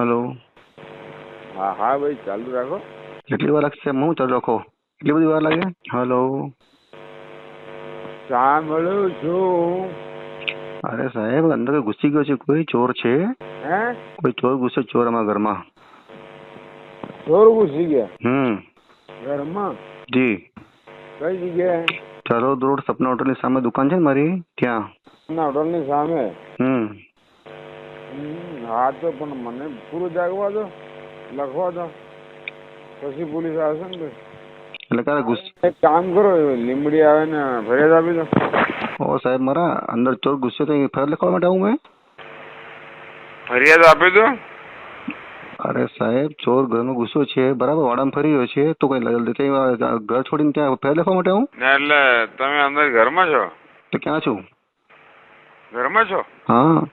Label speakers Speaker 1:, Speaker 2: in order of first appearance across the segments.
Speaker 1: Hello.
Speaker 2: હા હા ભાઈ ચાલુ રાખો.
Speaker 1: કેટલી વાર લાગશે? હું ચાલુ રાખો કેટલી બધી વાર લાગે? હેલો.
Speaker 2: સાંભળું છું.
Speaker 1: અરે સાહેબ અંદર ઘુસી ગયો છે. કોઈ ચોર છે?
Speaker 2: હે?
Speaker 1: કોઈ ચોર ઘૂસે ચોર અમારા ઘરમાં?
Speaker 2: ચોર ઘૂસી ગયા?
Speaker 1: હમ.
Speaker 2: ઘરમાં?
Speaker 1: જી.
Speaker 2: કઈ જગ્યાએ?
Speaker 1: ચરોદ રોડ સપના હોટલની સામે દુકાન છે ને મારી? ત્યાં.
Speaker 2: સપના હોટલની સામે?
Speaker 1: હમ,
Speaker 2: હા તો પણ મને પૂરું જાગવા દો લખવા દો. પછી પોલીસ આવશે ને
Speaker 1: એટલે કાલે ગુસ્સે
Speaker 2: એક કામ કરો લીમડી આવે ને ફરિયાદ આપી દો.
Speaker 1: ઓ સાહેબ મારા અંદર ચોર ગુસ્સે તો ફરિયાદ લખવા માટે આવું મેં?
Speaker 2: ફરિયાદ આપી દો.
Speaker 1: અરે સાહેબ ચોર ઘરનો ગુસ્સો છે બરાબર? વાડામાં ફરી રહ્યો છે તો કઈ ત્યાં ઘર છોડીને ત્યાં ફરિયાદ લખવા માટે આવું?
Speaker 2: ને એટલે તમે અંદર ઘરમાં છો?
Speaker 1: તો ક્યાં છું?
Speaker 2: ઘરમાં છો?
Speaker 1: હા.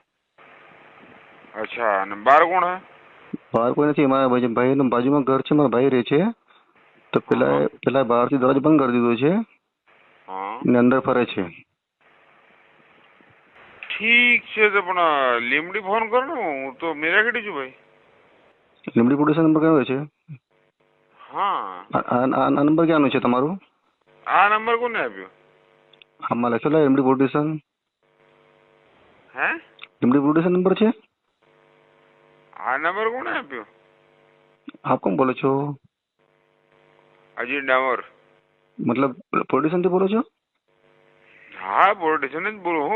Speaker 2: અચ્છા અને બાર કોણ હે?
Speaker 1: બહાર કોઈ નથી. મારા ભાઈ ભાઈનું બાજુમાં ઘર છે મારા ભાઈ રહે છે. તો પેલા પેલા બહારથી દરવાજો બંધ કરી દીધો છે. ને અંદર ફરે છે.
Speaker 2: ઠીક છે તો પણ લીમડી ફોન કરો ને હું. તો મેરાખડી છું ભાઈ.
Speaker 1: લીમડી પોલીસ નંબર કયો છે?
Speaker 2: હા.
Speaker 1: આ નંબર ક્યાંનો છે તમારું?
Speaker 2: આ નંબર કોને આપ્યો?
Speaker 1: આમાં લખેલો લીમડી પોલીસ
Speaker 2: હે?
Speaker 1: લીમડી પોલીસ નંબર છે?
Speaker 2: આ નંબર કોણે આપ્યો?
Speaker 1: આપ કોણ બોલો છો?
Speaker 2: અજીત ડામોર.
Speaker 1: મતલબ પ્રોડ્યુસરથી બોલો છો?
Speaker 2: હા પ્રોડ્યુસર જ બોલું. હું